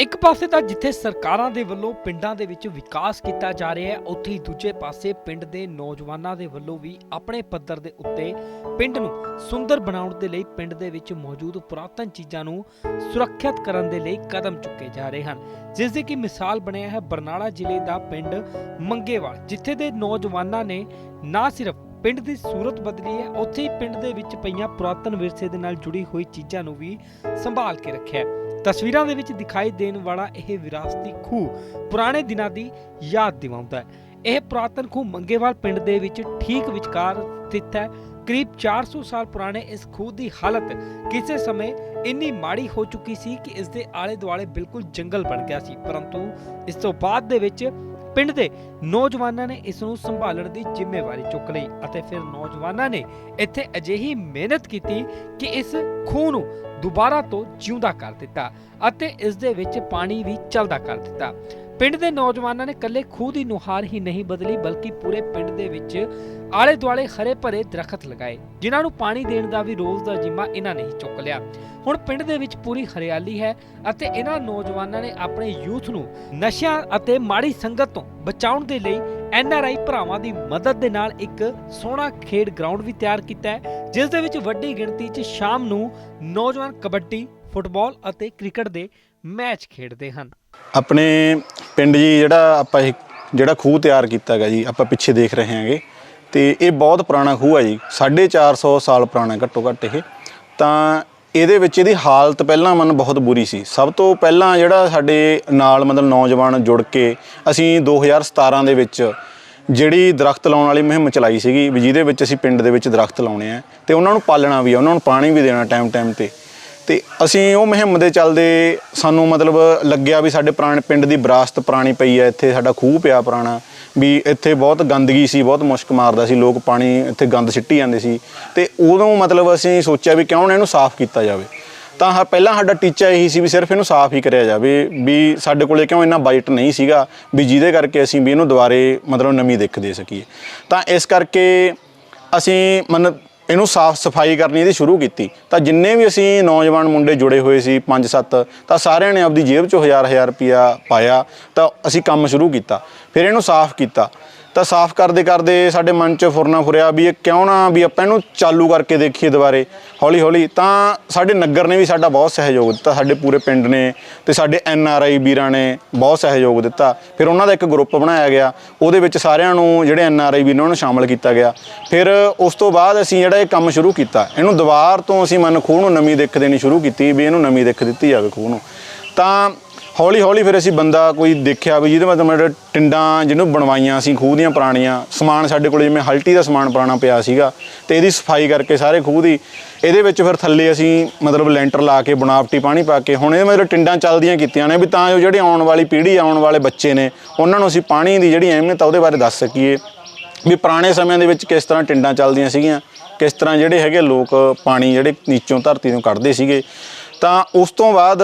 ਇੱਕ ਪਾਸੇ ਤਾਂ ਜਿੱਥੇ ਸਰਕਾਰਾਂ ਦੇ ਵੱਲੋਂ ਪਿੰਡਾਂ ਦੇ ਵਿੱਚ ਵਿਕਾਸ ਕੀਤਾ ਜਾ ਰਿਹਾ ਹੈ, ਉੱਥੇ ਹੀ ਦੂਜੇ ਪਾਸੇ ਪਿੰਡ ਦੇ ਨੌਜਵਾਨਾਂ ਦੇ ਵੱਲੋਂ ਵੀ ਆਪਣੇ ਪੱਧਰ ਦੇ ਉੱਤੇ ਪਿੰਡ ਨੂੰ ਸੁੰਦਰ ਬਣਾਉਣ ਦੇ ਲਈ ਪਿੰਡ ਦੇ ਵਿੱਚ ਮੌਜੂਦ ਪੁਰਾਤਨ ਚੀਜ਼ਾਂ ਨੂੰ ਸੁਰੱਖਿਅਤ ਕਰਨ ਦੇ ਲਈ ਕਦਮ ਚੁੱਕੇ ਜਾ ਰਹੇ ਹਨ। ਜਿਸ ਦੀ ਕਿ ਮਿਸਾਲ ਬਣਿਆ ਹੈ, ਬਰਨਾਲਾ ਜ਼ਿਲ੍ਹੇ ਦਾ ਪਿੰਡ ਮੰਗੇਵਾਲ, ਜਿੱਥੇ ਦੇ ਨੌਜਵਾਨਾਂ ਨੇ ਨਾ ਸਿਰਫ ਪਿੰਡ ਦੀ ਸੂਰਤ ਬਦਲੀ ਹੈ, ਉੱਥੇ ਹੀ ਪਿੰਡ ਦੇ ਵਿੱਚ ਪਈਆਂ ਪੁਰਾਤਨ ਵਿਰਸੇ ਦੇ ਨਾਲ ਜੁੜੀ ਹੋਈ ਚੀਜ਼ਾਂ ਨੂੰ ਵੀ ਸੰਭਾਲ ਕੇ ਰੱਖਿਆ ਤਸਵੀਰਾਂ ਦੇ ਵਿੱਚ ਦਿਖਾਈ ਦੇਣ ਵਾਲਾ ਇਹ ਵਿਰਾਸਤੀ ਖੂਹ ਪੁਰਾਣੇ ਦਿਨਾਂ ਦੀ ਯਾਦ ਦਿਵਾਉਂਦਾ ਹੈ। ਇਹ ਪੁਰਾਤਨ ਖੂਹ ਮੰਗੇਵਾਲ ਪਿੰਡ ਦੇ ਵਿੱਚ ਠੀਕ ਵਿਚਕਾਰ ਸਥਿਤ ਹੈ। ਕਰੀਬ 400 ਸਾਲ ਪੁਰਾਣੇ ਇਸ ਖੂਹ ਦੀ ਹਾਲਤ ਕਿਸੇ ਸਮੇਂ ਇੰਨੀ ਮਾੜੀ ਹੋ ਚੁੱਕੀ ਸੀ ਕਿ ਇਸ ਦੇ ਆਲੇ ਦੁਆਲੇ ਬਿਲਕੁਲ ਜੰਗਲ ਬਣ ਗਿਆ ਸੀ। ਪਰੰਤੂ ਇਸ ਤੋਂ ਬਾਅਦ ਦੇ ਵਿੱਚ ਪਿੰਡ ਦੇ ਨੌਜਵਾਨਾਂ ਨੇ ਇਸ ਨੂੰ ਸੰਭਾਲਣ ਦੀ ਜ਼ਿੰਮੇਵਾਰੀ ਚੁੱਕ ਲਈ ਅਤੇ ਫਿਰ ਨੌਜਵਾਨਾਂ ਨੇ ਇੱਥੇ ਅਜਿਹੀ ਮਿਹਨਤ ਕੀਤੀ ਕਿ ਇਸ ਖੂਹ ਨੂੰ ਦੁਬਾਰਾ ਤੋਂ ਜਿਉਂਦਾ ਕਰ ਦਿੱਤਾ ਅਤੇ ਇਸ ਦੇ ਵਿੱਚ ਪਾਣੀ ਵੀ ਚੱਲਦਾ ਕਰ ਦਿੱਤਾ। ਪਿੰਡ ਦੇ ਨੌਜਵਾਨਾਂ ਨੇ ਕੱਲੇ ਖੂਹ ਦੀ ਨੁਹਾਰ ਹੀ ਨਹੀਂ ਬਦਲੀ, ਬਲਕਿ ਪੂਰੇ ਪਿੰਡ ਦੇ ਵਿੱਚ ਆਲੇ ਦੁਆਲੇ ਹਰੇ ਭਰੇ ਦਰਖਤ ਲਗਾਏ, ਜਿਨ੍ਹਾਂ ਨੂੰ ਪਾਣੀ ਦੇਣ ਦਾ ਵੀ ਰੋਜ਼ ਦਾ ਜਿੰਮਾ ਇਹਨਾਂ ਨੇ ਹੀ ਚੁੱਕ ਲਿਆ। ਹੁਣ ਪਿੰਡ ਦੇ ਵਿੱਚ ਪੂਰੀ ਹਰਿਆਲੀ ਹੈ ਅਤੇ ਇਹਨਾਂ ਨੌਜਵਾਨਾਂ ਨੇ ਆਪਣੇ ਯੂਥ ਨੂੰ ਨਸ਼ਿਆਂ ਅਤੇ ਮਾੜੀ ਸੰਗਤ ਤੋਂ ਬਚਾਉਣ ਦੇ ਲਈ ਐਨ ਆਰ ਆਈ ਭਰਾਵਾਂ ਦੀ ਮਦਦ ਦੇ ਨਾਲ ਇੱਕ ਸੋਹਣਾ ਖੇਡ ਗਰਾਊਂਡ ਵੀ ਤਿਆਰ ਕੀਤਾ ਹੈ, ਜਿਸ ਦੇ ਵਿੱਚ ਵੱਡੀ ਗਿਣਤੀ 'ਚ ਸ਼ਾਮ ਨੂੰ ਨੌਜਵਾਨ ਕਬੱਡੀ, ਫੁੱਟਬਾਲ ਅਤੇ ਕ੍ਰਿਕਟ ਦੇ ਮੈਚ ਖੇਡਦੇ ਹਨ। ਆਪਣੇ ਪਿੰਡ ਜੀ ਜਿਹੜਾ ਆਪਾਂ ਇਹ ਜਿਹੜਾ ਖੂਹ ਤਿਆਰ ਕੀਤਾ ਹੈਗਾ ਜੀ, ਆਪਾਂ ਪਿੱਛੇ ਦੇਖ ਰਹੇ ਹਾਂਗੇ। ਤੇ ਇਹ ਬਹੁਤ ਪੁਰਾਣਾ ਖੂਹ ਹੈ ਜੀ 450 ਸਾਲ ਪੁਰਾਣਾ ਘੱਟੋ ਘੱਟ ਇਹ। ਤਾਂ ਇਹਦੇ ਵਿੱਚ ਇਹਦੀ ਹਾਲਤ ਪਹਿਲਾਂ ਮਨ ਬਹੁਤ ਬੁਰੀ ਸੀ। ਸਭ ਤੋਂ ਪਹਿਲਾਂ ਜਿਹੜਾ ਸਾਡੇ ਨਾਲ ਮਤਲਬ ਨੌਜਵਾਨ ਜੁੜ ਕੇ ਅਸੀਂ 2017 ਦੇ ਵਿੱਚ ਜਿਹੜੀ ਦਰਖਤ ਲਾਉਣ ਵਾਲੀ ਮੁਹਿੰਮ ਚਲਾਈ ਸੀਗੀ, ਵੀ ਜਿਹਦੇ ਵਿੱਚ ਅਸੀਂ ਪਿੰਡ ਦੇ ਵਿੱਚ ਦਰਖਤ ਲਾਉਣੇ ਆ। ਤੇ ਉਹਨਾਂ ਨੂੰ ਪਾਲਣਾ ਵੀ ਆ, ਉਹਨਾਂ ਨੂੰ ਪਾਣੀ ਵੀ ਦੇਣਾ ਟਾਈਮ ਟਾਈਮ ਤੇ। ਤੇ ਅਸੀਂ ਉਹ ਮੁਹਿੰਮ ਦੇ ਚੱਲਦੇ ਸਾਨੂੰ ਮਤਲਬ ਲੱਗਿਆ ਵੀ ਸਾਡੇ ਪੁਰਾਣੇ ਪਿੰਡ ਦੀ ਵਿਰਾਸਤ ਪੁਰਾਣੀ ਪਈ ਹੈ, ਇੱਥੇ ਸਾਡਾ ਖੂਹ ਪਿਆ ਪੁਰਾਣਾ, ਵੀ ਇੱਥੇ ਬਹੁਤ ਗੰਦਗੀ ਸੀ, ਬਹੁਤ ਮੁਸ਼ਕ ਮਾਰਦਾ ਸੀ, ਲੋਕ ਪਾਣੀ ਇੱਥੇ ਗੰਦ ਸਿੱਟੀ ਜਾਂਦੇ ਸੀ ਤੇ ਉਦੋਂ ਮਤਲਬ ਅਸੀਂ ਸੋਚਿਆ ਵੀ ਕਿਉਂ ਨਾ ਇਹਨੂੰ ਸਾਫ਼ ਕੀਤਾ ਜਾਵੇ। ਤਾਂ ਹ, ਪਹਿਲਾਂ ਸਾਡਾ ਟੀਚਾ ਇਹੀ ਸੀ ਵੀ ਸਿਰਫ ਇਹਨੂੰ ਸਾਫ਼ ਹੀ ਕਰਿਆ ਜਾਵੇ, ਵੀ ਸਾਡੇ ਕੋਲੇ ਕਿਉਂ ਇੰਨਾ ਬਜਟ ਨਹੀਂ ਸੀਗਾ, ਵੀ ਜਿਹਦੇ ਕਰਕੇ ਅਸੀਂ ਵੀ ਇਹਨੂੰ ਦੁਬਾਰੇ ਮਤਲਬ ਨਵੀਂ ਦਿੱਖ ਦੇ ਸਕੀਏ। ਤਾਂ ਇਸ ਕਰਕੇ ਅਸੀਂ ਮਨ ਇਹਨੂੰ ਸਾਫ਼ ਸਫ਼ਾਈ ਕਰਨੀ ਇਹਦੀ ਸ਼ੁਰੂ ਕੀਤੀ। ਤਾਂ ਜਿੰਨੇ ਵੀ ਅਸੀਂ ਨੌਜਵਾਨ ਮੁੰਡੇ ਜੁੜੇ ਹੋਏ ਸੀ 5-7 ਤਾਂ ਸਾਰਿਆਂ ਨੇ ਆਪਦੀ ਜੇਬ ਚੋਂ ਹਜ਼ਾਰ ਹਜ਼ਾਰ ਰੁਪਿਆ ਪਾਇਆ, ਤਾਂ ਅਸੀਂ ਕੰਮ ਸ਼ੁਰੂ ਕੀਤਾ। ਫਿਰ ਇਹਨੂੰ ਸਾਫ਼ ਕੀਤਾ। ਤਾਂ ਸਾਫ਼ ਕਰਦੇ ਕਰਦੇ ਸਾਡੇ ਮਨ 'ਚ ਫੁਰਨਾ ਫੁਰਿਆ ਵੀ ਇਹ ਕਿਉਂ ਨਾ ਵੀ ਆਪਾਂ ਇਹਨੂੰ ਚਾਲੂ ਕਰਕੇ ਦੇਖੀਏ ਦੁਬਾਰੇ ਹੌਲੀ ਹੌਲੀ ਤਾਂ ਸਾਡੇ ਨਗਰ ਨੇ ਵੀ ਸਾਡਾ ਬਹੁਤ ਸਹਿਯੋਗ ਦਿੱਤਾ, ਸਾਡੇ ਪੂਰੇ ਪਿੰਡ ਨੇ ਤੇ ਸਾਡੇ ਐਨ ਆਰ ਆਈ ਵੀਰਾਂ ਨੇ ਬਹੁਤ ਸਹਿਯੋਗ ਦਿੱਤਾ। ਫਿਰ ਉਹਨਾਂ ਦਾ ਇੱਕ ਗਰੁੱਪ ਬਣਾਇਆ ਗਿਆ, ਉਹਦੇ ਵਿੱਚ ਸਾਰਿਆਂ ਨੂੰ ਜਿਹੜੇ ਐਨ ਆਰ ਆਈ ਵੀਰ ਨੇ ਉਹਨਾਂ ਨੂੰ ਸ਼ਾਮਲ ਕੀਤਾ ਗਿਆ। ਫਿਰ ਉਸ ਤੋਂ ਬਾਅਦ ਅਸੀਂ ਜਿਹੜਾ ਇਹ ਕੰਮ ਸ਼ੁਰੂ ਕੀਤਾ, ਇਹਨੂੰ ਦੁਬਾਰ ਤੋਂ ਅਸੀਂ ਮਨ ਖੂਹ ਨੂੰ ਨਵੀਂ ਦਿੱਖ ਦੇਣੀ ਸ਼ੁਰੂ ਕੀਤੀ, ਵੀ ਇਹਨੂੰ ਨਵੀਂ ਦਿੱਖ ਦਿੱਤੀ ਜਾਵੇ ਖੂਹ ਨੂੰ। ਤਾਂ ਹੌਲੀ ਹੌਲੀ ਫਿਰ ਅਸੀਂ ਬੰਦਾ ਕੋਈ ਦੇਖਿਆ ਵੀ ਜਿਹਦੇ ਮਤਲਬ ਟਿੰਡਾਂ ਜਿਹਨੂੰ ਬਣਵਾਈਆਂ ਸੀ, ਖੂਹ ਦੀਆਂ ਪੁਰਾਣੀਆਂ, ਸਮਾਨ ਸਾਡੇ ਕੋਲ ਜਿਵੇਂ ਹਲਟੀ ਦਾ ਸਮਾਨ ਪੁਰਾਣਾ ਪਿਆ ਸੀਗਾ ਤੇ ਇਹਦੀ ਸਫ਼ਾਈ ਕਰਕੇ ਸਾਰੇ ਖੂਹ ਦੀ, ਇਹਦੇ ਵਿੱਚ ਫਿਰ ਥੱਲੇ ਅਸੀਂ ਮਤਲਬ ਲੈਂਟਰ ਲਾ ਕੇ, ਬਣਾਵਟੀ ਪਾਣੀ ਪਾ ਕੇ, ਹੁਣ ਇਹ ਮਤਲਬ ਟਿੰਡਾਂ ਚੱਲਦੀਆਂ ਕੀਤੀਆਂ ਨੇ ਵੀ ਤਾਂ ਜੋ ਜਿਹੜੇ ਆਉਣ ਵਾਲੀ ਪੀੜ੍ਹੀ ਆਉਣ ਵਾਲੇ ਬੱਚੇ ਨੇ, ਉਹਨਾਂ ਨੂੰ ਅਸੀਂ ਪਾਣੀ ਦੀ ਜਿਹੜੀ ਅਹਿਮੀਅਤ ਆ ਉਹਦੇ ਬਾਰੇ ਦੱਸ ਸਕੀਏ ਵੀ ਪੁਰਾਣੇ ਸਮਿਆਂ ਦੇ ਵਿੱਚ ਕਿਸ ਤਰ੍ਹਾਂ ਟਿੰਡਾਂ ਚੱਲਦੀਆਂ ਸੀਗੀਆਂ, ਕਿਸ ਤਰ੍ਹਾਂ ਜਿਹੜੇ ਹੈਗੇ ਲੋਕ ਪਾਣੀ ਜਿਹੜੇ ਨੀਚੋਂ ਧਰਤੀ ਤੋਂ ਕੱਢਦੇ ਸੀਗੇ। ਤਾਂ ਉਸ ਤੋਂ ਬਾਅਦ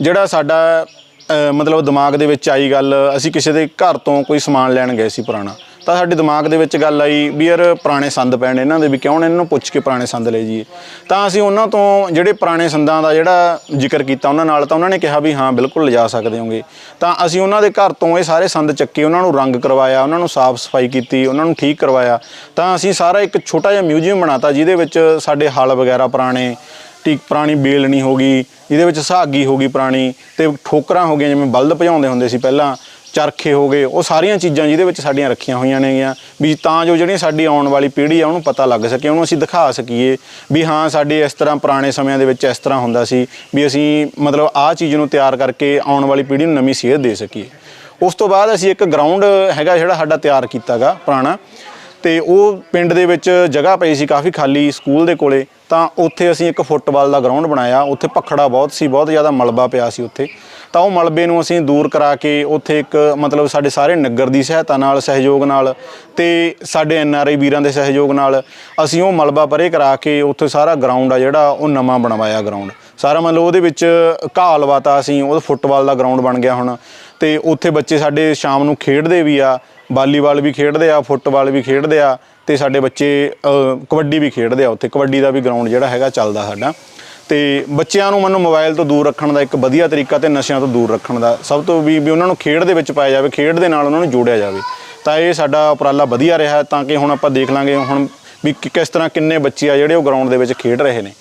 ਜਿਹੜਾ ਸਾਡਾ ਮਤਲਬ ਦਿਮਾਗ ਦੇ ਵਿੱਚ ਆਈ ਗੱਲ, ਅਸੀਂ ਕਿਸੇ ਦੇ ਘਰ ਤੋਂ ਕੋਈ ਸਮਾਨ ਲੈਣ ਗਏ ਸੀ ਪੁਰਾਣਾ। ਤਾਂ ਸਾਡੇ ਦਿਮਾਗ ਦੇ ਵਿੱਚ ਗੱਲ ਆਈ ਵੀ ਯਾਰ ਪੁਰਾਣੇ ਸੰਦ ਪੈਣ ਇਹਨਾਂ ਦੇ ਵੀ ਕਿਉਂ ਨਾ, ਇਹਨਾਂ ਨੂੰ ਪੁੱਛ ਕੇ ਪੁਰਾਣੇ ਸੰਦ ਲੈ ਜਾਈਏ। ਤਾਂ ਅਸੀਂ ਉਹਨਾਂ ਤੋਂ ਜਿਹੜੇ ਪੁਰਾਣੇ ਸੰਦਾਂ ਦਾ ਜਿਹੜਾ ਜ਼ਿਕਰ ਕੀਤਾ ਉਹਨਾਂ ਨਾਲ, ਤਾਂ ਉਹਨਾਂ ਨੇ ਕਿਹਾ ਵੀ ਹਾਂ, ਬਿਲਕੁਲ ਲਿਜਾ ਸਕਦੇ ਹੋਗੇ। ਤਾਂ ਅਸੀਂ ਉਹਨਾਂ ਦੇ ਘਰ ਤੋਂ ਇਹ ਸਾਰੇ ਸੰਦ ਚੱਕੇ, ਉਹਨਾਂ ਨੂੰ ਰੰਗ ਕਰਵਾਇਆ, ਉਹਨਾਂ ਨੂੰ ਸਾਫ਼ ਸਫ਼ਾਈ ਕੀਤੀ, ਉਹਨਾਂ ਨੂੰ ਠੀਕ ਕਰਵਾਇਆ। ਤਾਂ ਅਸੀਂ ਸਾਰਾ ਇੱਕ ਛੋਟਾ ਜਿਹਾ ਮਿਊਜ਼ੀਅਮ ਬਣਾਤਾ, ਜਿਹਦੇ ਵਿੱਚ ਸਾਡੇ ਹਲ ਵਗੈਰਾ ਪੁਰਾਣੇ ਠੀਕ ਪੁਰਾਣੀ ਬੇਲਣੀ ਹੋ ਗਈ ਜਿਹਦੇ ਵਿੱਚ ਸੁਹਾਗੀ ਹੋ ਗਈ ਪੁਰਾਣੀ ਤੇ ਠੋਕਰਾਂ ਹੋ ਗਈਆਂ, ਜਿਵੇਂ ਬਲਦ ਭਜਾਉਂਦੇ ਹੁੰਦੇ ਸੀ ਪਹਿਲਾਂ, ਚਰਖੇ ਹੋ ਗਏ, ਉਹ ਸਾਰੀਆਂ ਚੀਜ਼ਾਂ ਜਿਹਦੇ ਵਿੱਚ ਸਾਡੀਆਂ ਰੱਖੀਆਂ ਹੋਈਆਂ ਨੇਗੀਆਂ, ਵੀ ਤਾਂ ਜੋ ਜਿਹੜੀ ਸਾਡੀ ਆਉਣ ਵਾਲੀ ਪੀੜ੍ਹੀ ਆ, ਉਹਨੂੰ ਪਤਾ ਲੱਗ ਸਕੇ, ਉਹਨੂੰ ਅਸੀਂ ਦਿਖਾ ਸਕੀਏ, ਵੀ ਹਾਂ, ਸਾਡੇ ਇਸ ਤਰ੍ਹਾਂ ਪੁਰਾਣੇ ਸਮਿਆਂ ਦੇ ਵਿੱਚ ਇਸ ਤਰ੍ਹਾਂ ਹੁੰਦਾ ਸੀ, ਵੀ ਅਸੀਂ ਮਤਲਬ ਆਹ ਚੀਜ਼ ਨੂੰ ਤਿਆਰ ਕਰਕੇ ਆਉਣ ਵਾਲੀ ਪੀੜ੍ਹੀ ਨੂੰ ਨਵੀਂ ਸੇਧ ਦੇ ਸਕੀਏ। ਉਸ ਤੋਂ ਬਾਅਦ ਅਸੀਂ ਇੱਕ ਗਰਾਊਂਡ ਹੈਗਾ ਜਿਹੜਾ ਸਾਡਾ ਤਿਆਰ ਕੀਤਾਗਾ ਪੁਰਾਣਾ ਤੇ ਉਹ ਪਿੰਡ ਦੇ ਵਿੱਚ ਜਗ੍ਹਾ ਪਈ ਸੀ ਕਾਫੀ ਖਾਲੀ ਸਕੂਲ ਦੇ ਕੋਲੇ, ਤਾਂ ਉੱਥੇ ਅਸੀਂ ਇੱਕ ਫੁੱਟਬਾਲ ਦਾ ਗਰਾਊਂਡ ਬਣਾਇਆ। ਉੱਥੇ ਭਖੜਾ ਬਹੁਤ ਸੀ, ਬਹੁਤ ਜ਼ਿਆਦਾ ਮਲਬਾ ਪਿਆ ਸੀ ਉੱਥੇ। ਤਾਂ ਉਹ ਮਲਬੇ ਨੂੰ ਅਸੀਂ ਦੂਰ ਕਰਾ ਕੇ ਉੱਥੇ ਇੱਕ ਮਤਲਬ ਸਾਡੇ ਸਾਰੇ ਨਗਰ ਦੀ ਸਹਾਇਤਾ ਨਾਲ, ਸਹਿਯੋਗ ਨਾਲ ਤੇ ਸਾਡੇ ਐਨ ਆਰ ਆਈ ਵੀਰਾਂ ਦੇ ਸਹਿਯੋਗ ਨਾਲ ਅਸੀਂ ਉਹ ਮਲਬਾ ਪਰੇ ਕਰਾ ਕੇ ਉੱਥੇ ਸਾਰਾ ਗਰਾਊਂਡ ਆ ਜਿਹੜਾ, ਉਹ ਨਵਾਂ ਬਣਵਾਇਆ ਗਰਾਊਂਡ। ਸਾਰਾ ਮਤਲਬ ਉਹਦੇ ਵਿੱਚ ਘਾਹ ਲਵਾਤਾ ਅਸੀਂ ਉਹ ਫੁੱਟਬਾਲ ਦਾ ਗਰਾਊਂਡ ਬਣ ਗਿਆ ਹੁਣ। ਤੇ ਉੱਥੇ ਬੱਚੇ ਸਾਡੇ ਸ਼ਾਮ ਨੂੰ ਖੇਡਦੇ ਵੀ ਆ। ਵਾਲੀਬਾਲ ਵੀ ਖੇਡਦੇ ਆ, ਫੁੱਟਬਾਲ ਵੀ ਖੇਡਦੇ ਆ ਤੇ ਸਾਡੇ ਬੱਚੇ ਕਬੱਡੀ ਵੀ ਖੇਡਦੇ ਆ ਉੱਥੇ। ਕਬੱਡੀ ਦਾ ਵੀ ਗਰਾਊਂਡ ਜਿਹੜਾ ਹੈਗਾ ਚੱਲਦਾ ਸਾਡਾ। ਤੇ ਬੱਚਿਆਂ ਨੂੰ ਮੈਨੂੰ ਮੋਬਾਈਲ ਤੋਂ ਦੂਰ ਰੱਖਣ ਦਾ ਇੱਕ ਵਧੀਆ ਤਰੀਕਾ ਤੇ ਨਸ਼ਿਆਂ ਤੋਂ ਦੂਰ ਰੱਖਣ ਦਾ ਸਭ ਤੋਂ ਵੀ ਵੀ ਉਹਨਾਂ ਨੂੰ ਖੇਡ ਦੇ ਵਿੱਚ ਪਾਇਆ ਜਾਵੇ, ਖੇਡ ਦੇ ਨਾਲ ਉਹਨਾਂ ਨੂੰ ਜੋੜਿਆ ਜਾਵੇ। ਤਾਂ ਇਹ ਸਾਡਾ ਉਪਰਾਲਾ ਵਧੀਆ ਰਿਹਾ ਤਾਂ ਕਿ ਹੁਣ ਆਪਾਂ ਦੇਖ ਲਾਂਗੇ ਹੁਣ ਵੀ ਕਿ- ਕਿਸ ਤਰ੍ਹਾਂ ਕਿੰਨੇ ਬੱਚੇ ਆ ਜਿਹੜੇ ਉਹ ਗਰਾਊਂਡ ਦੇ ਵਿੱਚ ਖੇਡ ਰਹੇ ਨੇ।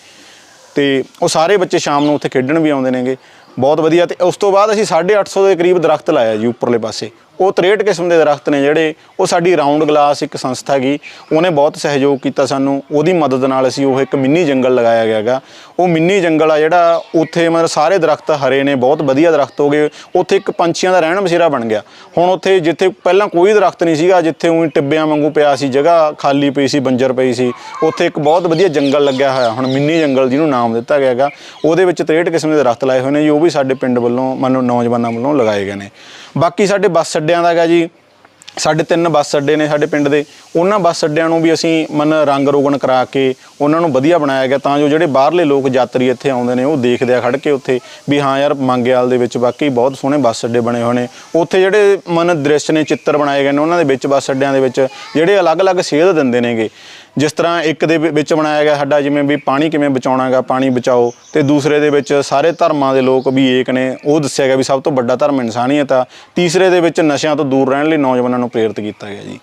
ਤੇ ਉਹ ਸਾਰੇ ਬੱਚੇ ਸ਼ਾਮ ਨੂੰ ਉੱਥੇ ਖੇਡਣ ਵੀ ਆਉਂਦੇ ਨੇਗੇ। ਬਹੁਤ ਵਧੀਆ ਤੇ ਉਸ ਤੋਂ ਬਾਅਦ ਅਸੀਂ 850 ਦੇ ਕਰੀਬ ਦਰਖਤ ਲਾਇਆ ਜੀ ਉੱਪਰਲੇ ਪਾਸੇ। ਉਹ 63 ਕਿਸਮ ਦੇ ਦਰਖਤ ਨੇ ਜਿਹੜੇ ਉਹ ਸਾਡੀ ਰਾਉਂਡ ਗਲਾਸ ਇੱਕ ਸੰਸਥਾ ਗਈ ਉਹਨੇ ਬਹੁਤ ਸਹਿਯੋਗ ਕੀਤਾ ਸਾਨੂੰ, ਉਹਦੀ ਮਦਦ ਨਾਲ ਅਸੀਂ ਉਹ ਇੱਕ ਮਿੰਨੀ ਜੰਗਲ ਲਗਾਇਆ ਗਿਆ ਹੈਗਾ। ਉਹ ਮਿੰਨੀ ਜੰਗਲ ਆ ਜਿਹੜਾ ਉੱਥੇ ਮਤਲਬ ਸਾਰੇ ਦਰਖਤ ਹਰੇ ਨੇ, ਬਹੁਤ ਵਧੀਆ ਦਰਖਤ ਹੋ ਗਏ, ਉੱਥੇ ਇੱਕ ਪੰਛੀਆਂ ਦਾ ਰਹਿਣ ਬਸੇਰਾ ਬਣ ਗਿਆ। ਹੁਣ ਉੱਥੇ ਜਿੱਥੇ ਪਹਿਲਾਂ ਕੋਈ ਦਰਖਤ ਨਹੀਂ ਸੀਗਾ, ਜਿੱਥੇ ਉਹੀ ਟਿੱਬਿਆਂ ਵਾਂਗੂ ਪਿਆ ਸੀ, ਜਗ੍ਹਾ ਖਾਲੀ ਪਈ ਸੀ, ਬੰਜਰ ਪਈ ਸੀ, ਉੱਥੇ ਇੱਕ ਬਹੁਤ ਵਧੀਆ ਜੰਗਲ ਲੱਗਿਆ ਹੋਇਆ, ਹੁਣ ਮਿੰਨੀ ਜੰਗਲ ਜਿਹਨੂੰ ਨਾਮ ਦਿੱਤਾ ਗਿਆ ਹੈਗਾ, ਉਹਦੇ ਵਿੱਚ 63 ਕਿਸਮ ਦੇ ਦਰਖਤ ਲਾਏ ਹੋਏ ਨੇ ਜੋ ਵੀ ਸਾਡੇ ਪਿੰਡ ਵੱਲੋਂ ਮੰਨ ਲਓ ਨੌਜਵਾਨਾਂ ਵੱਲੋਂ ਲਗਾਏ ਗਏ ਨੇ। ਬਾਕੀ ਸਾਡੇ ਬੱਸ ਅੱਡਿਆਂ ਦਾ ਹੈਗਾ ਜੀ, ਸਾਡੇ ਤਿੰਨ ਬੱਸ ਅੱਡੇ ਨੇ ਸਾਡੇ ਪਿੰਡ ਦੇ, ਉਹਨਾਂ ਬੱਸ ਅੱਡਿਆਂ ਨੂੰ ਵੀ ਅਸੀਂ ਮਨ ਰੰਗ ਰੋਗਨ ਕਰਾ ਕੇ ਉਹਨਾਂ ਨੂੰ ਵਧੀਆ ਬਣਾਇਆ ਗਿਆ, ਤਾਂ ਜੋ ਜਿਹੜੇ ਬਾਹਰਲੇ ਲੋਕ ਯਾਤਰੀ ਇੱਥੇ ਆਉਂਦੇ ਨੇ, ਉਹ ਦੇਖਦੇ ਆ ਖੜ ਕੇ ਉੱਥੇ ਵੀ ਹਾਂ ਯਾਰ ਮੰਗਿਆਲ ਦੇ ਵਿੱਚ ਵਾਕਈ ਬਹੁਤ ਸੋਹਣੇ ਬੱਸ ਅੱਡੇ ਬਣੇ ਹੋਏ ਨੇ। ਉੱਥੇ ਜਿਹੜੇ ਮਨ ਦ੍ਰਿਸ਼ ਨੇ, ਚਿੱਤਰ ਬਣਾਏ ਗਏ ਨੇ, ਉਹਨਾਂ ਦੇ ਵਿੱਚ ਬੱਸ ਅੱਡਿਆਂ ਦੇ ਵਿੱਚ ਜਿਹੜੇ ਅਲੱਗ-ਅਲੱਗ ਸੇਧ ਦਿੰਦੇ ਨੇਗੇ। ਜਿਸ ਤਰ੍ਹਾਂ ਇੱਕ ਦੇ ਵਿੱਚ ਬਣਾਇਆ ਗਿਆ ਸਾਡਾ ਜਿਵੇਂ ਵੀ ਪਾਣੀ ਕਿਵੇਂ ਬਚਾਉਣਾ ਹੈਗਾ ਪਾਣੀ ਬਚਾਓ, ਤੇ ਦੂਸਰੇ ਦੇ ਵਿੱਚ ਸਾਰੇ ਧਰਮਾਂ ਦੇ ਲੋਕ ਵੀ ਏਕ ਨੇ, ਉਹ ਦੱਸਿਆ ਗਿਆ ਵੀ ਸਭ ਤੋਂ ਵੱਡਾ ਧਰਮ ਇਨਸਾਨੀਅਤ ਆ। ਤੀਸਰੇ ਦੇ ਵਿੱਚ ਨਸ਼ਿਆਂ ਤੋਂ ਦੂਰ ਰਹਿਣ ਲਈ ਨੌਜਵਾਨਾਂ ਨੂੰ ਪ੍ਰੇਰਿਤ ਕੀਤਾ ਗਿਆ ਜੀ।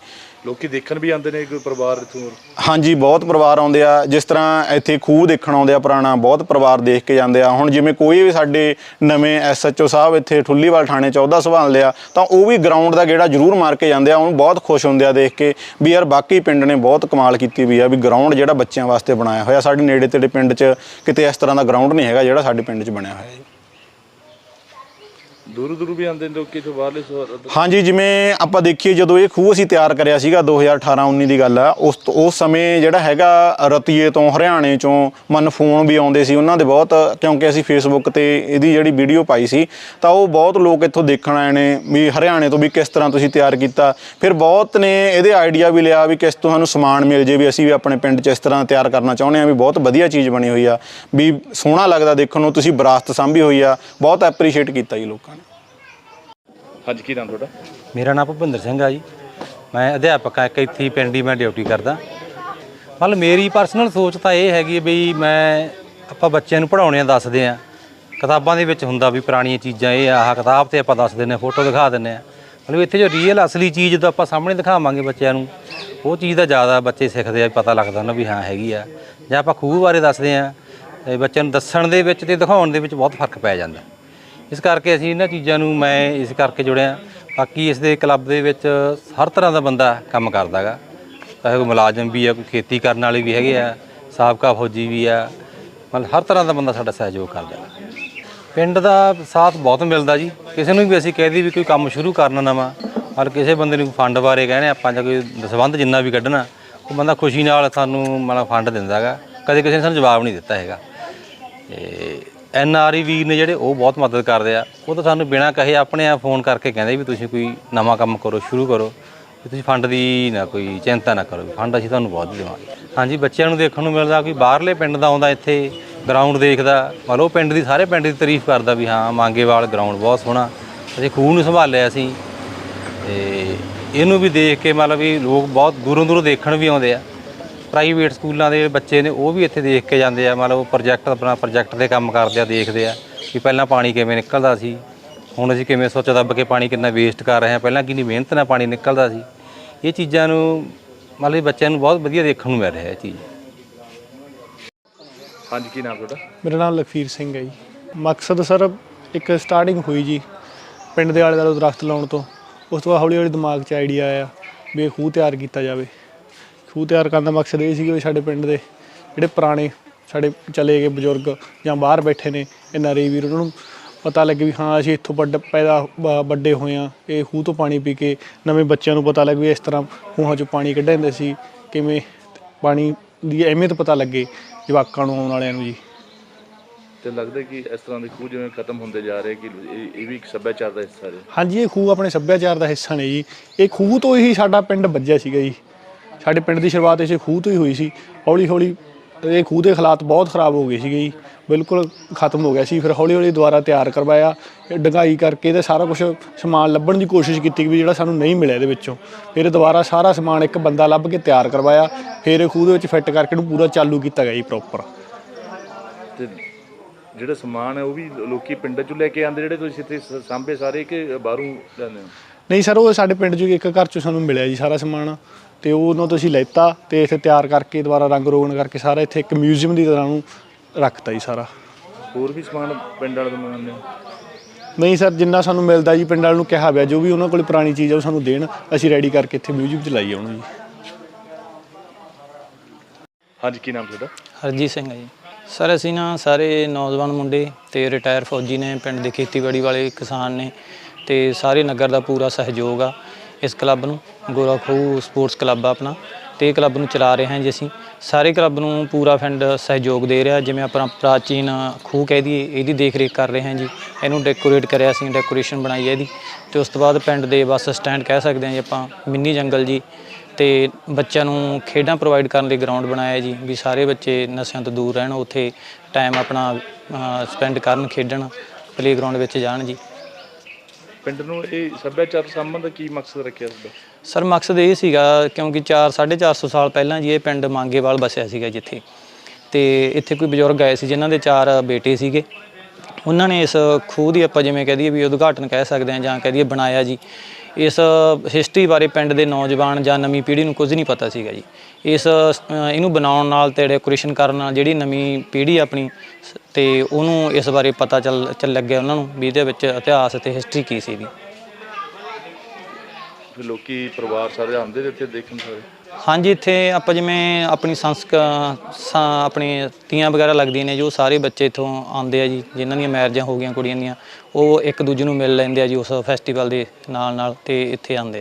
ਲੋਕੀ ਦੇਖਣ ਵੀ ਆਉਂਦੇ ਨੇ ਕੋਈ ਪਰਿਵਾਰ ਇਥੋਂ? ਹਾਂਜੀ, ਬਹੁਤ ਪਰਿਵਾਰ ਆਉਂਦੇ ਆ। ਜਿਸ ਤਰ੍ਹਾਂ ਇੱਥੇ ਖੂਹ ਦੇਖਣ ਆਉਂਦੇ ਆ ਪੁਰਾਣਾ, ਬਹੁਤ ਪਰਿਵਾਰ ਦੇਖ ਕੇ ਜਾਂਦੇ ਆ। ਹੁਣ ਜਿਵੇਂ ਕੋਈ ਵੀ ਸਾਡੇ ਨਵੇਂ ਐਸਐਚਓ ਸਾਹਿਬ ਇੱਥੇ ਠੁੱਲੀਵਾਲ ਥਾਣੇ 'ਚ ਅਹੁਦਾ ਸੰਭਾਲ ਲਿਆ, ਤਾਂ ਉਹ ਵੀ ਗਰਾਊਂਡ ਦਾ ਗੇੜਾ ਜ਼ਰੂਰ ਮਾਰ ਕੇ ਜਾਂਦੇ ਆ। ਉਹਨੂੰ ਬਹੁਤ ਖੁਸ਼ ਹੁੰਦੇ ਆ ਦੇਖ ਕੇ ਵੀ ਯਾਰ ਬਾਕੀ ਪਿੰਡ ਨੇ ਬਹੁਤ ਕਮਾਲ ਕੀਤੀ ਵੀ ਆ, ਵੀ ਗਰਾਊਂਡ ਜਿਹੜਾ ਬੱਚਿਆਂ ਵਾਸਤੇ ਬਣਾਇਆ ਹੋਇਆ। ਸਾਡੇ ਨੇੜੇ ਤੇੜੇ ਪਿੰਡ 'ਚ ਕਿਤੇ ਇਸ ਤਰ੍ਹਾਂ ਦਾ ਗਰਾਊਂਡ ਨਹੀਂ ਹੈਗਾ ਜਿਹੜਾ ਸਾਡੇ ਪਿੰਡ 'ਚ ਬਣਿਆ ਹੋਇਆ ਜੀ ਦੂਰੋਂ ਦੂਰੋਂ ਵੀ ਆਉਂਦੇ ਨੇ ਲੋਕੀ ਇਥੋਂ ਬਾਹਰਲੇ ਸੋ- ਹਾਂਜੀ, ਜਿਵੇਂ ਆਪਾਂ ਦੇਖੀਏ, ਜਦੋਂ ਇਹ ਖੂਹ ਅਸੀਂ ਤਿਆਰ ਕਰਿਆ ਸੀਗਾ 2018-19 ਦੀ ਗੱਲ ਆ, ਉਸ ਤੋਂ- ਉਸ ਸਮੇਂ ਜਿਹੜਾ ਹੈਗਾ ਰਤੀਏ ਤੋਂ, ਹਰਿਆਣੇ ਚੋਂ ਮਨ ਫੋਨ ਵੀ ਆਉਂਦੇ ਸੀ ਉਹਨਾਂ ਦੇ ਬਹੁਤ, ਕਿਉਂਕਿ ਅਸੀਂ ਫੇਸਬੁੱਕ ਤੇ ਇਹਦੀ ਜਿਹੜੀ ਵੀਡੀਓ ਪਾਈ ਸੀ, ਤਾਂ ਉਹ ਬਹੁਤ ਲੋਕ ਇੱਥੋਂ ਦੇਖਣ ਆਏ ਨੇ ਵੀ ਹਰਿਆਣੇ ਤੋਂ ਵੀ ਕਿਸ ਤਰ੍ਹਾਂ ਤੁਸੀਂ ਤਿਆਰ ਕੀਤਾ। ਫਿਰ ਬਹੁਤ ਨੇ ਇਹਦੇ ਆਈਡੀਆ ਵੀ ਲਿਆ ਵੀ ਕਿਸ ਤੋਂ ਸਾਨੂੰ ਸਮਾਨ ਮਿਲ ਜੇ, ਵੀ ਅਸੀਂ ਵੀ ਆਪਣੇ ਪਿੰਡ 'ਚ ਇਸ ਤਰ੍ਹਾਂ ਤਿਆਰ ਕਰਨਾ ਚਾਹੁੰਦੇ ਆ ਵੀ ਬਹੁਤ ਵਧੀਆ ਚੀਜ਼ ਬਣੀ ਹੋਈ ਆ, ਵੀ ਸੋਹਣਾ ਲੱਗਦਾ ਦੇਖਣ ਨੂੰ, ਤੁਸੀਂ ਵਿਰਾਸਤ ਸਾਂਭੀ ਹੋਈ ਆ, ਬਹੁਤ ਐਪਰੀਸ਼ੀਏਟ ਕੀਤਾ ਜੀ ਲੋਕਾਂ ਨੇ। ਹਾਂਜੀ ਕੀ ਨਾਮ ਤੁਹਾਡਾ? ਮੇਰਾ ਨਾਮ ਭੁਪਿੰਦਰ ਸਿੰਘ ਆ ਜੀ। ਮੈਂ ਅਧਿਆਪਕ ਆ, ਇੱਕ ਇੱਥੇ ਪਿੰਡ ਹੀ ਮੈਂ ਡਿਊਟੀ ਕਰਦਾ। ਮਤਲਬ ਮੇਰੀ ਪਰਸਨਲ ਸੋਚ ਤਾਂ ਇਹ ਹੈਗੀ ਹੈ ਵੀ ਮੈਂ ਆਪਾਂ ਬੱਚਿਆਂ ਨੂੰ ਪੜਾਉਣੇ ਆ, ਦੱਸਦੇ ਆ। ਕਿਤਾਬਾਂ ਦੇ ਵਿੱਚ ਹੁੰਦਾ ਵੀ ਪੁਰਾਣੀਆਂ ਚੀਜ਼ਾਂ ਇਹ ਆਹ ਕਿਤਾਬ ਤੇ ਆਪਾਂ ਦੱਸ ਦਿੰਦੇ ਆ, ਫੋਟੋ ਦਿਖਾ ਦਿੰਦੇ ਆ। ਮਤਲਬ ਇੱਥੇ ਜੋ ਰੀਅਲ ਅਸਲੀ ਚੀਜ਼ ਜਦੋਂ ਆਪਾਂ ਸਾਹਮਣੇ ਦਿਖਾਵਾਂਗੇ ਬੱਚਿਆਂ ਨੂੰ। ਉਹ ਚੀਜ਼ ਦਾ ਜ਼ਿਆਦਾ ਬੱਚੇ ਸਿੱਖਦੇ ਆ ਪਤਾ ਲੱਗਦਾ ਉਹਨਾਂ ਵੀ ਹਾਂ ਹੈਗੀ ਆ। ਜਾਂ ਆਪਾਂ ਖੂਹ ਬਾਰੇ ਦੱਸਦੇ ਆ, ਤੇ ਬੱਚਿਆਂ ਨੂੰ ਦੱਸਣ ਦੇ ਵਿੱਚ ਤੇ ਦਿਖਾਉਣ ਦੇ ਵਿੱਚ ਬਹੁਤ ਫ਼ਰਕ ਪੈ ਜਾਂਦਾ। ਇਸ ਕਰਕੇ ਅਸੀਂ ਇਹਨਾਂ ਚੀਜ਼ਾਂ ਨੂੰ ਮੈਂ ਇਸ ਕਰਕੇ ਜੁੜਿਆ ਬਾਕੀ ਇਸ ਦੇ ਕਲੱਬ ਦੇ ਵਿੱਚ ਹਰ ਤਰ੍ਹਾਂ ਦਾ ਬੰਦਾ ਕੰਮ ਕਰਦਾਗਾ। ਚਾਹੇ ਕੋਈ ਮੁਲਾਜ਼ਮ ਵੀ ਆ, ਕੋਈ ਖੇਤੀ ਕਰਨ ਵਾਲੇ ਵੀ ਹੈਗੇ ਆ, ਸਾਬਕਾ ਫੌਜੀ ਵੀ ਆ, ਮਤਲਬ ਹਰ ਤਰ੍ਹਾਂ ਦਾ ਬੰਦਾ ਸਾਡਾ ਸਹਿਯੋਗ ਕਰਦਾ। ਪਿੰਡ ਦਾ ਸਾਥ ਬਹੁਤ ਮਿਲਦਾ ਜੀ। ਕਿਸੇ ਨੂੰ ਵੀ ਅਸੀਂ ਕਹਿ ਦਈਏ ਵੀ ਕੋਈ ਕੰਮ ਸ਼ੁਰੂ ਕਰਨਾ ਨਵਾਂ ਪਰ ਕਿਸੇ ਬੰਦੇ ਨੂੰ ਫੰਡ ਬਾਰੇ ਕਹਿੰਦੇ ਆਪਾਂ ਜਾਂ ਕੋਈ ਦਸਵੰਧ ਜਿੰਨਾ ਵੀ ਕੱਢਣਾ, ਉਹ ਬੰਦਾ ਖੁਸ਼ੀ ਨਾਲ ਸਾਨੂੰ ਮਤਲਬ ਫੰਡ ਦਿੰਦਾਗਾ। ਕਦੇ ਕਿਸੇ ਨੇ ਸਾਨੂੰ ਜਵਾਬ ਨਹੀਂ ਦਿੱਤਾ ਹੈਗਾ। ਤੇ ਐਨ ਆਰ ਆਈ ਵੀਰ ਨੇ ਜਿਹੜੇ ਉਹ ਬਹੁਤ ਮਦਦ ਕਰਦੇ ਆ। ਉਹ ਤਾਂ ਸਾਨੂੰ ਬਿਨਾਂ ਕਹੇ ਆਪਣੇ ਆਪ ਫੋਨ ਕਰਕੇ ਕਹਿੰਦੇ ਵੀ ਤੁਸੀਂ ਕੋਈ ਨਵਾਂ ਕੰਮ ਕਰੋ, ਸ਼ੁਰੂ ਕਰੋ। ਵੀ ਤੁਸੀਂ ਫੰਡ ਦੀ ਨਾ ਕੋਈ ਚਿੰਤਾ ਨਾ ਕਰੋ ਫੰਡ ਅਸੀਂ ਤੁਹਾਨੂੰ ਬਹੁਤ ਦੇਵਾਂਗੇ। ਹਾਂਜੀ, ਬੱਚਿਆਂ ਨੂੰ ਦੇਖਣ ਨੂੰ ਮਿਲਦਾ ਕੋਈ ਬਾਹਰਲੇ ਪਿੰਡ ਦਾ ਆਉਂਦਾ ਇੱਥੇ ਗਰਾਊਂਡ ਦੇਖਦਾ, ਮਤਲਬ ਉਹ ਪਿੰਡ ਦੀ ਸਾਰੇ ਪਿੰਡ ਦੀ ਤਾਰੀਫ ਕਰਦਾ ਵੀ ਹਾਂ, ਮੰਗੇਵਾਲ ਗਰਾਊਂਡ ਬਹੁਤ ਸੋਹਣਾ। ਅਸੀਂ ਖੂਹ ਨੂੰ ਸੰਭਾਲਿਆ ਅਸੀਂ ਤੇ ਇਹਨੂੰ ਵੀ ਦੇਖ ਕੇ ਮਤਲਬ ਵੀ ਲੋਕ ਬਹੁਤ ਦੂਰੋਂ ਦੂਰੋਂ ਦੇਖਣ ਵੀ ਆਉਂਦੇ ਆ। ਪ੍ਰਾਈਵੇਟ ਸਕੂਲਾਂ ਦੇ ਬੱਚੇ ਨੇ ਉਹ ਵੀ ਇੱਥੇ ਦੇਖ ਕੇ ਜਾਂਦੇ ਆ ਮਤਲਬ ਪ੍ਰੋਜੈਕਟ ਆਪਣਾ ਪ੍ਰੋਜੈਕਟ ਦੇ ਕੰਮ ਕਰਦੇ ਆ ਦੇਖਦੇ ਆ ਕਿ ਪਹਿਲਾਂ ਪਾਣੀ ਕਿਵੇਂ ਨਿਕਲਦਾ ਸੀ ਹੁਣ ਅਸੀਂ ਕਿਵੇਂ ਸੁੱਚ ਦੱਬ ਕੇ ਪਾਣੀ ਕਿੰਨਾ ਵੇਸਟ ਕਰ ਰਹੇ ਹਾਂ ਪਹਿਲਾਂ ਕਿੰਨੀ ਮਿਹਨਤ ਨਾਲ ਪਾਣੀ ਨਿਕਲਦਾ ਸੀ। ਇਹ ਚੀਜ਼ਾਂ ਨੂੰ ਮਤਲਬ ਬੱਚਿਆਂ ਨੂੰ ਬਹੁਤ ਵਧੀਆ ਦੇਖਣ ਨੂੰ ਮਿਲ ਰਿਹਾ ਇਹ ਚੀਜ਼। ਹਾਂਜੀ ਕੀ ਨਾਮ ਤੁਹਾਡਾ? ਮੇਰਾ ਨਾਮ ਲਖਵੀਰ ਸਿੰਘ ਹੈ ਜੀ। ਮਕਸਦ ਸਰ ਇੱਕ ਸਟਾਰਟਿੰਗ ਹੋਈ ਜੀ ਪਿੰਡ ਦੇ ਆਲੇ ਦੁਆਲੇ ਦਰਖਤ ਲਾਉਣ ਤੋਂ। ਉਸ ਤੋਂ ਬਾਅਦ ਹੌਲੀ ਹੌਲੀ ਦਿਮਾਗ 'ਚ ਆਈਡੀਆ ਆਇਆ ਵੀ ਇਹ ਖੂਹ ਤਿਆਰ ਕੀਤਾ ਜਾਵੇ। ਖੂਹ ਤਿਆਰ ਕਰਨ ਦਾ ਮਕਸਦ ਇਹ ਸੀ ਕਿ ਸਾਡੇ ਪਿੰਡ ਦੇ ਜਿਹੜੇ ਪੁਰਾਣੇ ਸਾਡੇ ਚਲੇ ਗਏ ਬਜ਼ੁਰਗ ਜਾਂ ਬਾਹਰ ਬੈਠੇ ਨੇ ਇਹਨਾਂ ਰੇ ਵੀਰ ਉਹਨਾਂ ਨੂੰ ਪਤਾ ਲੱਗੇ ਵੀ ਹਾਂ ਅਸੀਂ ਇੱਥੋਂ ਵੱਡ ਪੈਦਾ ਵੱਡੇ ਹੋਏ ਆ ਇਹ ਖੂਹ ਤੋਂ ਪਾਣੀ ਪੀ ਕੇ ਨਵੇਂ ਬੱਚਿਆਂ ਨੂੰ ਪਤਾ ਲੱਗੇ ਵੀ ਇਸ ਤਰ੍ਹਾਂ ਖੂਹਾਂ 'ਚੋਂ ਪਾਣੀ ਕੱਢਿਆ ਜਾਂਦਾ ਸੀ। ਕਿਵੇਂ ਪਾਣੀ ਦੀ ਅਹਿਮੀਅਤ ਪਤਾ ਲੱਗੇ ਜਵਾਕਾਂ ਨੂੰ ਆਉਣ ਵਾਲਿਆਂ ਨੂੰ ਜੀ। ਤੇ ਲੱਗਦਾ ਕਿ ਇਸ ਤਰ੍ਹਾਂ ਦੇ ਖੂਹ ਜਿਵੇਂ ਖਤਮ ਹੁੰਦੇ ਜਾ ਰਹੇ ਕਿ ਇਹ ਵੀ ਇੱਕ ਸੱਭਿਆਚਾਰ ਦਾ ਹਿੱਸਾ ਹੈ ਹਾਂਜੀ ਇਹ ਖੂਹ ਆਪਣੇ ਸੱਭਿਆਚਾਰ ਦਾ ਹਿੱਸਾ ਨੇ ਜੀ। ਇਹ ਖੂਹ ਤੋਂ ਹੀ ਸਾਡਾ ਪਿੰਡ ਵੱਜਿਆ ਸੀਗਾ ਜੀ। ਸਾਡੇ ਪਿੰਡ ਦੀ ਸ਼ੁਰੂਆਤ ਇਸੇ ਖੂਹ ਤੋਂ ਹੀ ਹੋਈ ਸੀ। ਹੌਲੀ ਹੌਲੀ ਇਹ ਖੂਹ ਦੇ ਹਾਲਾਤ ਬਹੁਤ ਖਰਾਬ ਹੋ ਗਏ ਸੀਗੇ ਜੀ। ਬਿਲਕੁਲ ਖਤਮ ਹੋ ਗਿਆ ਸੀ। ਫਿਰ ਹੌਲੀ ਹੌਲੀ ਦੁਬਾਰਾ ਤਿਆਰ ਕਰਵਾਇਆ। ਡੰਗਾਈ ਕਰਕੇ ਤੇ ਸਾਰਾ ਕੁਝ ਸਮਾਨ ਲੱਭਣ ਦੀ ਕੋਸ਼ਿਸ਼ ਕੀਤੀ ਵੀ ਜਿਹੜਾ ਸਾਨੂੰ ਨਹੀਂ ਮਿਲਿਆ ਇਹਦੇ ਵਿੱਚੋਂ। ਫਿਰ ਦੁਬਾਰਾ ਸਾਰਾ ਸਮਾਨ ਇੱਕ ਬੰਦਾ ਲੱਭ ਕੇ ਤਿਆਰ ਕਰਵਾਇਆ। ਫਿਰ ਇਹ ਖੂਹ ਦੇ ਵਿੱਚ ਫਿੱਟ ਕਰਕੇ ਇਹਨੂੰ ਪੂਰਾ ਚਾਲੂ ਕੀਤਾ ਗਿਆ ਜੀ ਪ੍ਰੋਪਰ ਤੇ ਜਿਹੜਾ ਸਮਾਨ ਹੈ ਉਹ ਵੀ ਲੋਕੀ ਪਿੰਡਾਂ ਚੋਂ ਲੈ ਕੇ ਆਉਂਦੇ ਜਿਹੜੇ ਤੁਸੀਂ ਇੱਥੇ ਸਾਂਭੇ ਸਾਰੇ ਕਿ ਬਾਹਰੋਂ ਲੈਂਦੇ ਹੋ? ਨਹੀਂ ਸਰ ਉਹ ਸਾਡੇ ਪਿੰਡ 'ਚੋਂ ਇੱਕ ਘਰ 'ਚੋਂ ਸਾਨੂੰ ਮਿਲਿਆ ਜੀ ਸਾਰਾ ਸਮਾਨ। ਤੇ ਉਹ ਉਹਨਾਂ ਤੋਂ ਅਸੀਂ ਲੈਤਾ ਤੇ ਇੱਥੇ ਤਿਆਰ ਕਰਕੇ ਦੁਬਾਰਾ ਰੰਗ ਰੋਗਨ ਕਰਕੇ ਸਾਰਾ ਇੱਥੇ ਇੱਕ ਮਿਊਜ਼ੀਅਮ ਦੀ ਤਰ੍ਹਾਂ ਨੂੰ ਰੱਖਤਾ ਜੀ ਸਾਰਾ। ਹੋਰ ਵੀ ਸਮਾਨ ਪਿੰਡ ਵਾਲੇ ਤੋਂ ਮੰਗਾਉਂਦੇ ਹੋ? ਨਹੀਂ ਸਰ ਜਿੰਨਾ ਸਾਨੂੰ ਮਿਲਦਾ ਜੀ ਪਿੰਡ ਵਾਲਿਆਂ ਨੂੰ ਕਿਹਾ ਹੋਇਆ ਜੋ ਵੀ ਉਹਨਾਂ ਕੋਲ ਪੁਰਾਣੀ ਚੀਜ਼ ਆ ਉਹ ਸਾਨੂੰ ਦੇਣ ਅਸੀਂ ਰੈਡੀ ਕਰਕੇ ਇੱਥੇ ਮਿਊਜ਼ੀਅਮ 'ਚ ਲਾਈਏ ਉਹਨੂੰ ਜੀ ਹਾਂਜੀ ਕੀ ਨਾਮ ਤੁਹਾਡਾ? ਹਰਜੀਤ ਸਿੰਘ ਹੈ ਜੀ। ਸਰ ਅਸੀਂ ਨਾ ਸਾਰੇ ਨੌਜਵਾਨ ਮੁੰਡੇ ਤੇ ਰਿਟਾਇਰ ਫੌਜੀ ਨੇ ਪਿੰਡ ਦੇ ਖੇਤੀਬਾੜੀ ਵਾਲੇ ਕਿਸਾਨ ਨੇ ਤੇ ਸਾਰੇ ਨਗਰ ਦਾ ਪੂਰਾ ਸਹਿਯੋਗ ਆ। ਇਸ ਕਲੱਬ ਨੂੰ, ਗੋਰਾ ਖੂਹ ਸਪੋਰਟਸ ਕਲੱਬ ਆ ਆਪਣਾ, ਤੇ ਇਹ ਕਲੱਬ ਨੂੰ ਚਲਾ ਰਹੇ ਹਾਂ ਜੀ ਅਸੀਂ। ਸਾਰੇ ਕਲੱਬ ਨੂੰ ਪੂਰਾ ਫੰਡ ਸਹਿਯੋਗ ਦੇ ਰਿਹਾ, ਜਿਵੇਂ ਆਪਣਾ ਪ੍ਰਾਚੀਨ ਖੂਹ ਕਹਿ ਦਈਏ, ਇਹਦੀ ਦੇਖ ਰੇਖ ਕਰ ਰਹੇ ਹਾਂ ਜੀ। ਇਹਨੂੰ ਡੈਕੋਰੇਟ ਕਰਿਆ ਸੀ ਡੈਕੋਰੇਸ਼ਨ ਬਣਾਈ ਹੈ ਇਹਦੀ। ਤੇ ਉਸ ਤੋਂ ਬਾਅਦ ਪਿੰਡ ਦੇ ਬੱਸ ਸਟੈਂਡ ਕਹਿ ਸਕਦੇ ਹਾਂ ਜੀ ਆਪਾਂ, ਮਿੰਨੀ ਜੰਗਲ ਜੀ। ਤੇ ਬੱਚਿਆਂ ਨੂੰ ਖੇਡਾਂ ਪ੍ਰੋਵਾਈਡ ਕਰਨ ਲਈ ਗਰਾਊਂਡ ਬਣਾਇਆ ਜੀ, ਵੀ ਸਾਰੇ ਬੱਚੇ ਨਸ਼ਿਆਂ ਤੋਂ ਦੂਰ ਰਹਿਣ, ਉੱਥੇ ਟਾਈਮ ਆਪਣਾ ਸਪੈਂਡ ਕਰਨ, ਖੇਡਣ ਪਲੇਗਰਾਉਂਡ ਵਿੱਚ ਜਾਣ ਜੀ। ਪਿੰਡ ਨੂੰ ਇਹ ਸੱਭਿਆਚਾਰ ਸਾਂਭਣ ਕੀ ਮਕਸਦ ਰੱਖਿਆ ਤੁਹਾਡਾ ਸਰ, ਮਕਸਦ ਇਹ ਸੀਗਾ, ਕਿਉਂਕਿ 4 450 ਸਾਲ ਪਹਿਲਾਂ ਜੀ ਇਹ ਪਿੰਡ ਮੰਗੇਵਾਲ ਬਸਿਆ ਸੀਗਾ ਜਿੱਥੇ। ਤੇ ਇੱਥੇ ਕੋਈ ਬਜ਼ੁਰਗ ਆਏ ਸੀ, ਜਿਨ੍ਹਾਂ ਦੇ ਚਾਰ ਬੇਟੇ ਸੀਗੇ। ਉਹਨਾਂ ਨੇ ਇਸ ਖੂਹ ਦੀ ਆਪਾਂ ਜਿਵੇਂ ਕਹਿ ਦਈਏ ਵੀ ਉਦਘਾਟਨ ਕਹਿ ਸਕਦੇ ਹਾਂ ਜਾਂ ਕਹਿ ਦਈਏ ਬਣਾਇਆ ਜੀ। ਇਸ ਹਿਸਟਰੀ ਬਾਰੇ ਪਿੰਡ ਦੇ ਨੌਜਵਾਨ ਜਾਂ ਨਵੀਂ ਪੀੜ੍ਹੀ ਨੂੰ ਕੁਝ ਨਹੀਂ ਪਤਾ ਸੀਗਾ ਜੀ। ਇਸ ਇਹਨੂੰ ਬਣਾਉਣ ਨਾਲ ਤੇ ਡੈਕੋਰੇਸ਼ਨ ਕਰਨ ਨਾਲ ਜਿਹੜੀ ਨਵੀਂ ਪੀੜ੍ਹੀ ਆਪਣੀ ਸ- ਤੇ ਉਹਨੂੰ ਇਸ ਬਾਰੇ ਪਤਾ ਚੱਲ ਚੱਲ ਲੱਗਿਆ ਉਹਨਾਂ ਨੂੰ ਵੀ ਇਹਦੇ ਵਿੱਚ ਇਤਿਹਾਸ ਅਤੇ ਹਿਸਟਰੀ ਕੀ ਸੀਗੀ। ਵੀ ਲੋਕੀ ਪਰਿਵਾਰ ਸਾਰੇ ਆਉਂਦੇ ਨੇ ਇੱਥੇ ਦੇਖਣ ਸਾਰੇ। ਹਾਂਜੀ, ਇੱਥੇ ਆਪਾਂ ਜਿਵੇਂ ਆਪਣੀ ਸੰਸਕ ਆਪਣੀ ਤੀਆਂ ਵਗੈਰਾ ਲੱਗਦੀਆਂ ਨੇ ਜੋ ਸਾਰੇ ਬੱਚੇ ਇੱਥੋਂ ਆਉਂਦੇ ਆ ਜੀ, ਜਿਨ੍ਹਾਂ ਦੀਆਂ ਮੈਰਿਜਾਂ ਹੋ ਗਈਆਂ ਕੁੜੀਆਂ ਦੀਆਂ, ਉਹ ਇੱਕ ਦੂਜੇ ਨੂੰ ਮਿਲ ਲੈਂਦੇ ਆ ਜੀ, ਉਸ ਫੈਸਟੀਵਲ ਦੇ ਨਾਲ ਨਾਲ ਤੇ ਇੱਥੇ ਆਉਂਦੇ ਆ ਜੀ।